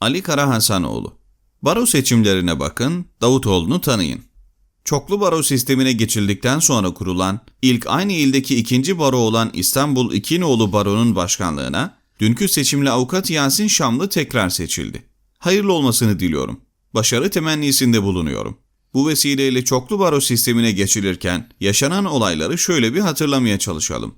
Ali Karahasanoğlu. Baro seçimlerine bakın, Davutoğlu'nu tanıyın. Çoklu baro sistemine geçildikten sonra kurulan, ilk aynı ildeki ikinci baro olan İstanbul İkinoğlu Baro'nun başkanlığına, dünkü seçimle avukat Yasin Şamlı tekrar seçildi. Hayırlı olmasını diliyorum. Başarı temennisinde bulunuyorum. Bu vesileyle çoklu baro sistemine geçilirken yaşanan olayları şöyle bir hatırlamaya çalışalım.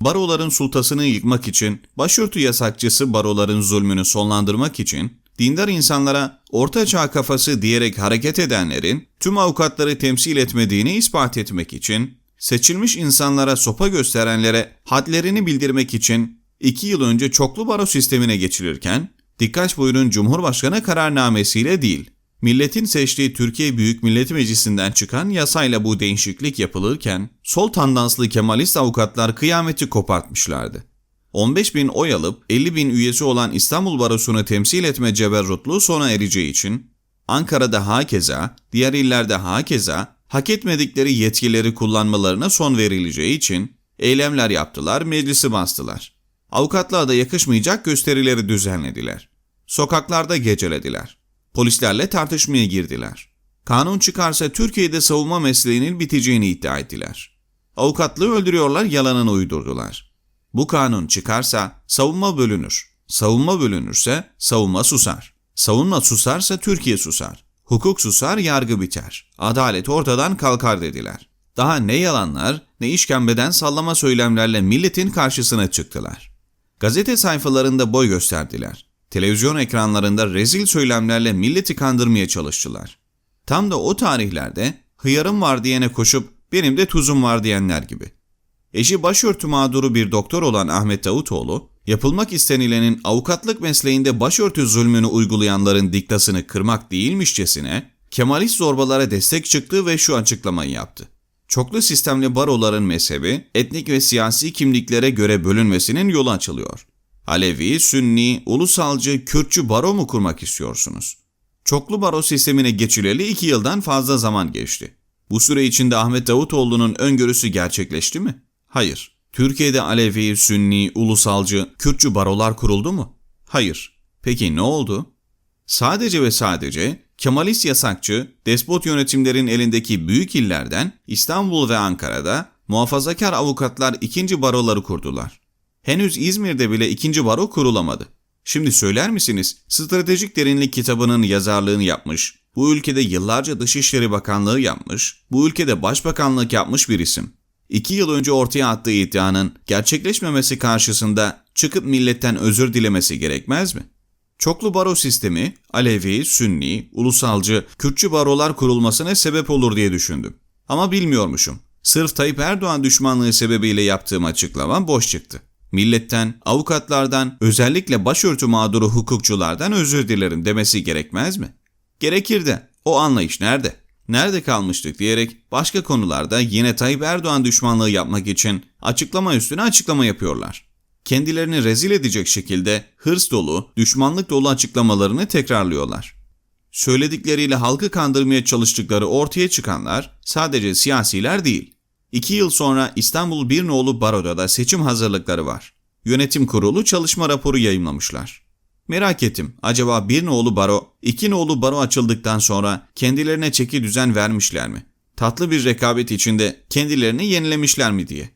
Baroların sultasını yıkmak için, başörtü yasakçısı baroların zulmünü sonlandırmak için, dindar insanlara orta çağ kafası diyerek hareket edenlerin tüm avukatları temsil etmediğini ispat etmek için, seçilmiş insanlara sopa gösterenlere hadlerini bildirmek için iki yıl önce çoklu baro sistemine geçilirken, dikkat buyurun Cumhurbaşkanı kararnamesiyle değil, milletin seçtiği Türkiye Büyük Millet Meclisi'nden çıkan yasayla bu değişiklik yapılırken, sol tandanslı Kemalist avukatlar kıyameti kopartmışlardı. 15 bin oy alıp 50 bin üyesi olan İstanbul Barosu'nu temsil etme ceberrutluğu sona ereceği için, Ankara'da hakeza, diğer illerde hakeza, hak etmedikleri yetkileri kullanmalarına son verileceği için eylemler yaptılar, meclisi bastılar. Avukatlığa da yakışmayacak gösterileri düzenlediler. Sokaklarda gecelediler. Polislerle tartışmaya girdiler. Kanun çıkarsa Türkiye'de savunma mesleğinin biteceğini iddia ettiler. Avukatlığı öldürüyorlar, yalanını uydurdular. Bu kanun çıkarsa savunma bölünür. Savunma bölünürse savunma susar. Savunma susarsa Türkiye susar. Hukuk susar, yargı biter. Adalet ortadan kalkar dediler. Daha ne yalanlar, ne işkembeden sallama söylemlerle milletin karşısına çıktılar. Gazete sayfalarında boy gösterdiler. Televizyon ekranlarında rezil söylemlerle milleti kandırmaya çalıştılar. Tam da o tarihlerde hıyarım var diyene koşup benim de tuzum var diyenler gibi. Eşi başörtü mağduru bir doktor olan Ahmet Davutoğlu, yapılmak istenilenin avukatlık mesleğinde başörtü zulmünü uygulayanların diktasını kırmak değilmişçesine, Kemalist zorbalara destek çıktı ve şu açıklamayı yaptı. Çoklu sistemli baroların mezhebi, etnik ve siyasi kimliklere göre bölünmesinin yolu açılıyor. Alevi, Sünni, Ulusalcı, Kürtçü baro mu kurmak istiyorsunuz? Çoklu baro sistemine geçileli iki yıldan fazla zaman geçti. Bu süre içinde Ahmet Davutoğlu'nun öngörüsü gerçekleşti mi? Hayır. Türkiye'de Alevi, Sünni, Ulusalcı, Kürtçü barolar kuruldu mu? Hayır. Peki ne oldu? Sadece ve sadece Kemalist yasakçı, despot yönetimlerin elindeki büyük illerden İstanbul ve Ankara'da muhafazakar avukatlar ikinci baroları kurdular. Henüz İzmir'de bile ikinci baro kurulamadı. Şimdi söyler misiniz Stratejik Derinlik kitabının yazarlığını yapmış, bu ülkede yıllarca Dışişleri Bakanlığı yapmış, bu ülkede başbakanlık yapmış bir isim. İki yıl önce ortaya attığı iddianın gerçekleşmemesi karşısında çıkıp milletten özür dilemesi gerekmez mi? Çoklu baro sistemi Alevi, Sünni, Ulusalcı, Kürtçü barolar kurulmasına sebep olur diye düşündüm. Ama bilmiyormuşum. Sırf Tayyip Erdoğan düşmanlığı sebebiyle yaptığım açıklama boş çıktı. Milletten, avukatlardan, özellikle başörtü mağduru hukukçulardan özür dilerim demesi gerekmez mi? Gerekir de o anlayış nerede? Nerede kalmıştık diyerek başka konularda yine Tayyip Erdoğan düşmanlığı yapmak için açıklama üstüne açıklama yapıyorlar. Kendilerini rezil edecek şekilde hırs dolu, düşmanlık dolu açıklamalarını tekrarlıyorlar. Söyledikleriyle halkı kandırmaya çalıştıkları ortaya çıkanlar sadece siyasiler değil. İki yıl sonra İstanbul Bir Nolu Baro'da da seçim hazırlıkları var. Yönetim kurulu çalışma raporu yayımlamışlar. Merak ettim acaba bir nolu baro, iki nolu baro açıldıktan sonra kendilerine çeki düzen vermişler mi? Tatlı bir rekabet içinde kendilerini yenilemişler mi diye.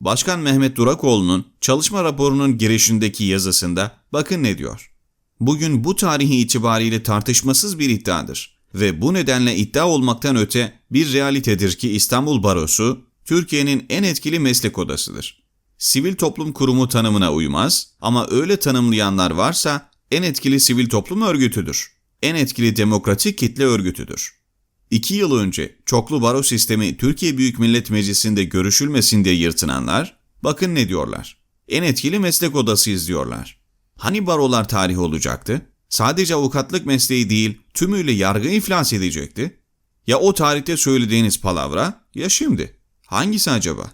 Başkan Mehmet Durakoğlu'nun çalışma raporunun girişindeki yazısında bakın ne diyor. Bugün bu tarihi itibariyle tartışmasız bir iddiadır ve bu nedenle iddia olmaktan öte bir realitedir ki İstanbul Barosu Türkiye'nin en etkili meslek odasıdır. Sivil toplum kurumu tanımına uymaz ama öyle tanımlayanlar varsa en etkili sivil toplum örgütüdür. En etkili demokratik kitle örgütüdür. İki yıl önce çoklu baro sistemi Türkiye Büyük Millet Meclisi'nde görüşülmesin diye yırtınanlar, bakın ne diyorlar. En etkili meslek odası izliyorlar. Hani barolar tarihi olacaktı? Sadece avukatlık mesleği değil, tümüyle yargı iflas edecekti. Ya o tarihte söylediğiniz palavra ya şimdi. Hangisi acaba?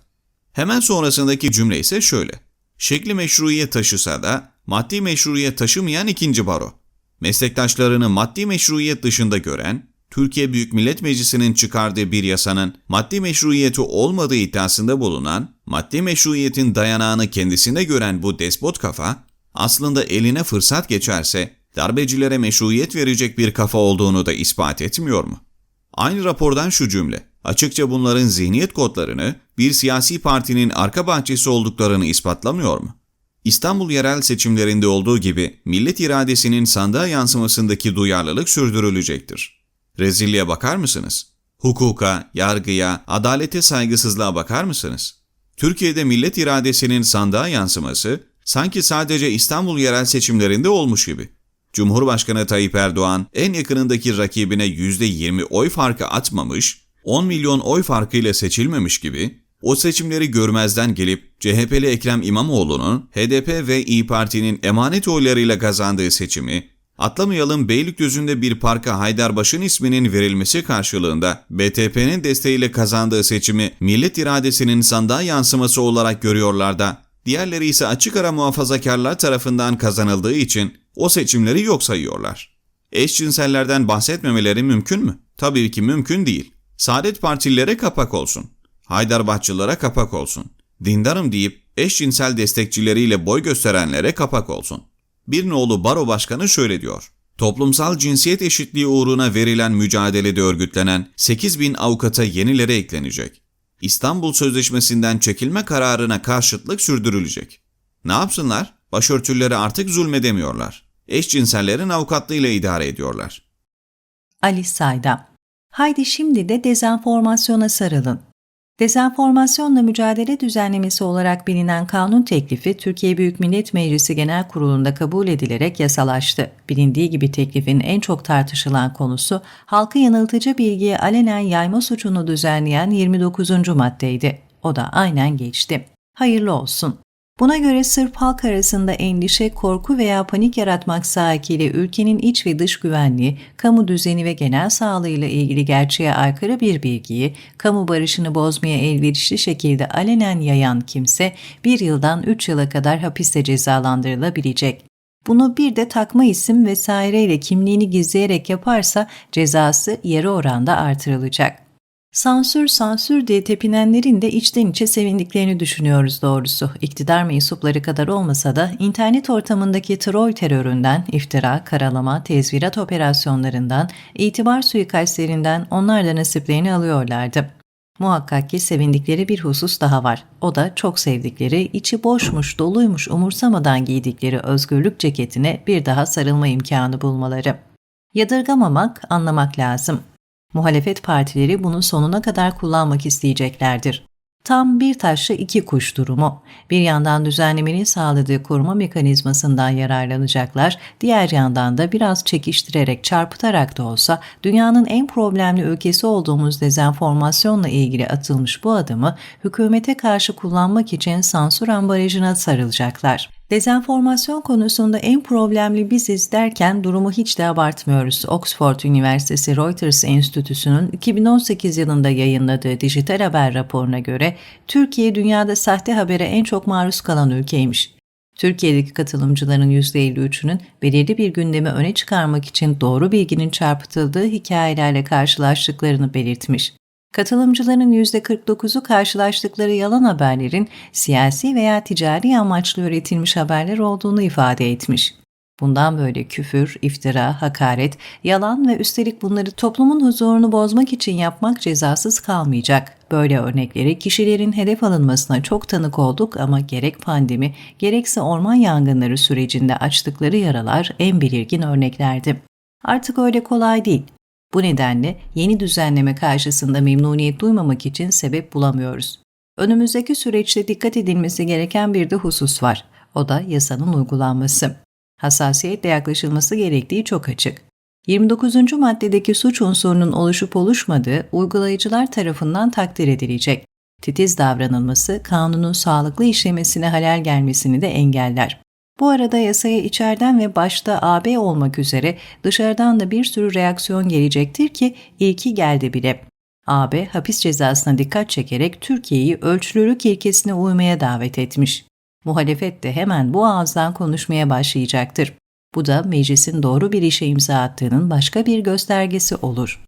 Hemen sonrasındaki cümle ise şöyle. Şekli meşruiyet taşısa da maddi meşruiyet taşımayan ikinci baro. Meslektaşlarını maddi meşruiyet dışında gören, Türkiye Büyük Millet Meclisi'nin çıkardığı bir yasanın maddi meşruiyeti olmadığı iddiasında bulunan, maddi meşruiyetin dayanağını kendisinde gören bu despot kafa, aslında eline fırsat geçerse darbecilere meşruiyet verecek bir kafa olduğunu da ispat etmiyor mu? Aynı rapordan şu cümle, açıkça bunların zihniyet kodlarını bir siyasi partinin arka bahçesi olduklarını ispatlamıyor mu? İstanbul yerel seçimlerinde olduğu gibi millet iradesinin sandığa yansımasındaki duyarlılık sürdürülecektir. Rezilliğe bakar mısınız? Hukuka, yargıya, adalete saygısızlığa bakar mısınız? Türkiye'de millet iradesinin sandığa yansıması sanki sadece İstanbul yerel seçimlerinde olmuş gibi. Cumhurbaşkanı Tayyip Erdoğan en yakınındaki rakibine %20 oy farkı atmamış, 10 milyon oy farkıyla seçilmemiş gibi o seçimleri görmezden gelip CHP'li Ekrem İmamoğlu'nun HDP ve İyi Parti'nin emanet oylarıyla kazandığı seçimi, atlamayalım Beylikdüzü'nde bir parka Haydarbaş'ın isminin verilmesi karşılığında BTP'nin desteğiyle kazandığı seçimi millet iradesinin sandığa yansıması olarak görüyorlar da, diğerleri ise açık ara muhafazakarlar tarafından kazanıldığı için o seçimleri yok sayıyorlar. Eşcinsellerden bahsetmemeleri mümkün mü? Tabii ki mümkün değil. Saadet partilere kapak olsun. Haydarbaşçılara kapak olsun. Dindarım deyip eşcinsel destekçileriyle boy gösterenlere kapak olsun. Bir nolu baro başkanı şöyle diyor. Toplumsal cinsiyet eşitliği uğruna verilen mücadelede örgütlenen 8 bin avukata yenileri eklenecek. İstanbul Sözleşmesi'nden çekilme kararına karşıtlık sürdürülecek. Ne yapsınlar? Başörtülere artık zulmedemiyorlar. Eşcinsellerin avukatlığıyla idare ediyorlar. Ali Saydam Haydi şimdi de dezenformasyona sarılın. Dezenformasyonla mücadele düzenlemesi olarak bilinen kanun teklifi Türkiye Büyük Millet Meclisi Genel Kurulu'nda kabul edilerek yasalaştı. Bilindiği gibi teklifin en çok tartışılan konusu halkı yanıltıcı bilgiye alenen yayma suçunu düzenleyen 29. maddeydi. O da aynen geçti. Hayırlı olsun. Buna göre sırf halk arasında endişe, korku veya panik yaratmak sahikiyle ülkenin iç ve dış güvenliği, kamu düzeni ve genel sağlığıyla ilgili gerçeğe aykırı bir bilgiyi, kamu barışını bozmaya elverişli şekilde alenen yayan kimse bir yıldan üç yıla kadar hapiste cezalandırılabilecek. Bunu bir de takma isim vesaireyle kimliğini gizleyerek yaparsa cezası yarı oranda artırılacak. Sansür sansür diye tepinenlerin de içten içe sevindiklerini düşünüyoruz doğrusu. İktidar mensupları kadar olmasa da internet ortamındaki troll teröründen, iftira, karalama, tezvirat operasyonlarından, itibar suikastlerinden onlar da nasiplerini alıyorlardı. Muhakkak ki sevindikleri bir husus daha var. O da çok sevdikleri, içi boşmuş, doluymuş, umursamadan giydikleri özgürlük ceketine bir daha sarılma imkanı bulmaları. Yadırgamamak, anlamak lazım. Muhalefet partileri bunu sonuna kadar kullanmak isteyeceklerdir. Tam bir taşla iki kuş durumu. Bir yandan düzenlemenin sağladığı koruma mekanizmasından yararlanacaklar, diğer yandan da biraz çekiştirerek, çarpıtarak da olsa dünyanın en problemli ülkesi olduğumuz dezenformasyonla ilgili atılmış bu adımı hükümete karşı kullanmak için sansür ambalajına sarılacaklar. Dezenformasyon konusunda en problemli biziz derken durumu hiç de abartmıyoruz. Oxford Üniversitesi Reuters Enstitüsü'nün 2018 yılında yayınladığı dijital haber raporuna göre Türkiye dünyada sahte habere en çok maruz kalan ülkeymiş. Türkiye'deki katılımcıların %53'ünün belirli bir gündemi öne çıkarmak için doğru bilginin çarpıtıldığı hikayelerle karşılaştıklarını belirtmiş. Katılımcıların %49'u karşılaştıkları yalan haberlerin siyasi veya ticari amaçlı üretilmiş haberler olduğunu ifade etmiş. Bundan böyle küfür, iftira, hakaret, yalan ve üstelik bunları toplumun huzurunu bozmak için yapmak cezasız kalmayacak. Böyle örnekleri kişilerin hedef alınmasına çok tanık olduk ama gerek pandemi gerekse orman yangınları sürecinde açtıkları yaralar en belirgin örneklerdi. Artık öyle kolay değil. Bu nedenle yeni düzenleme karşısında memnuniyet duymamak için sebep bulamıyoruz. Önümüzdeki süreçte dikkat edilmesi gereken bir de husus var. O da yasanın uygulanması. Hassasiyetle yaklaşılması gerektiği çok açık. 29. maddedeki suç unsurunun oluşup oluşmadığı uygulayıcılar tarafından takdir edilecek. Titiz davranılması kanunun sağlıklı işlemesine halel gelmesini de engeller. Bu arada yasaya içeriden ve başta AB olmak üzere dışarıdan da bir sürü reaksiyon gelecektir ki ilki geldi bile. AB hapis cezasına dikkat çekerek Türkiye'yi ölçülülük ilkesine uymaya davet etmiş. Muhalefet de hemen bu ağızdan konuşmaya başlayacaktır. Bu da meclisin doğru bir işe imza attığının başka bir göstergesi olur.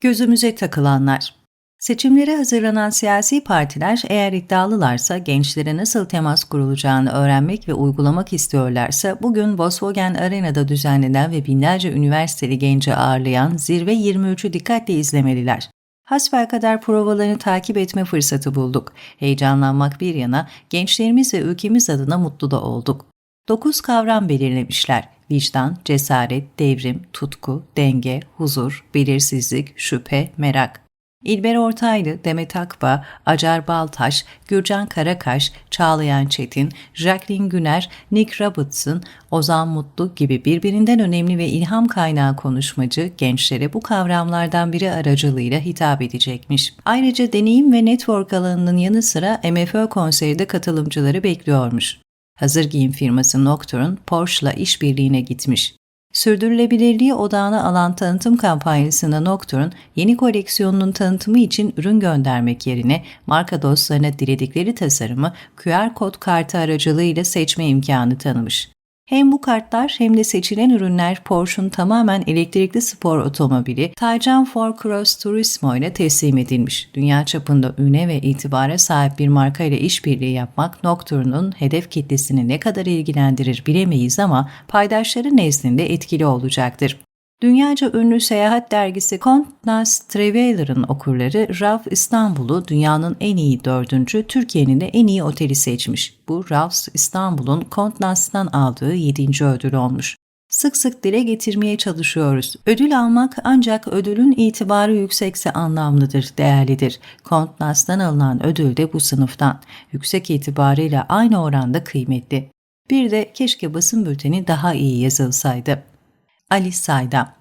Gözümüze takılanlar Seçimlere hazırlanan siyasi partiler eğer iddialılarsa gençlere nasıl temas kurulacağını öğrenmek ve uygulamak istiyorlarsa bugün Volkswagen Arena'da düzenlenen ve binlerce üniversiteli genci ağırlayan Zirve 23'ü dikkatle izlemeliler. Hasbelkader provalarını takip etme fırsatı bulduk. Heyecanlanmak bir yana gençlerimiz ve ülkemiz adına mutlu da olduk. Dokuz kavram belirlemişler. Vicdan, cesaret, devrim, tutku, denge, huzur, belirsizlik, şüphe, merak. İlber Ortaylı, Demet Akbağ, Acar Baltaş, Gürcan Karakaş, Çağlayan Çetin, Jacqueline Güner, Nick Robertson, Ozan Mutlu gibi birbirinden önemli ve ilham kaynağı konuşmacı gençlere bu kavramlardan biri aracılığıyla hitap edecekmiş. Ayrıca deneyim ve network alanının yanı sıra MFÖ konseri de katılımcıları bekliyormuş. Hazır giyim firması Nocturne, Porsche'la işbirliğine gitmiş. Sürdürülebilirliği odağına alan tanıtım kampanyasında Nocturne, yeni koleksiyonunun tanıtımı için ürün göndermek yerine marka dostlarına diledikleri tasarımı QR kod kartı aracılığıyla seçme imkanı tanımış. Hem bu kartlar hem de seçilen ürünler Porsche'un tamamen elektrikli spor otomobili Taycan 4 Cross Turismo ile teslim edilmiş. Dünya çapında üne ve itibara sahip bir marka ile işbirliği yapmak Nocturne'un hedef kitlesini ne kadar ilgilendirir bilemeyiz ama paydaşları nezdinde etkili olacaktır. Dünyaca ünlü seyahat dergisi Conte Nast Traveler'ın okurları Ralph İstanbul'u dünyanın en iyi dördüncü, Türkiye'nin de en iyi oteli seçmiş. Bu Ralph İstanbul'un Conte Nast'tan aldığı yedinci ödül olmuş. Sık sık dile getirmeye çalışıyoruz. Ödül almak ancak ödülün itibarı yüksekse anlamlıdır, değerlidir. Conte Nast'tan alınan ödül de bu sınıftan. Yüksek itibarıyla aynı oranda kıymetli. Bir de keşke basın bülteni daha iyi yazılsaydı. Ali Saydam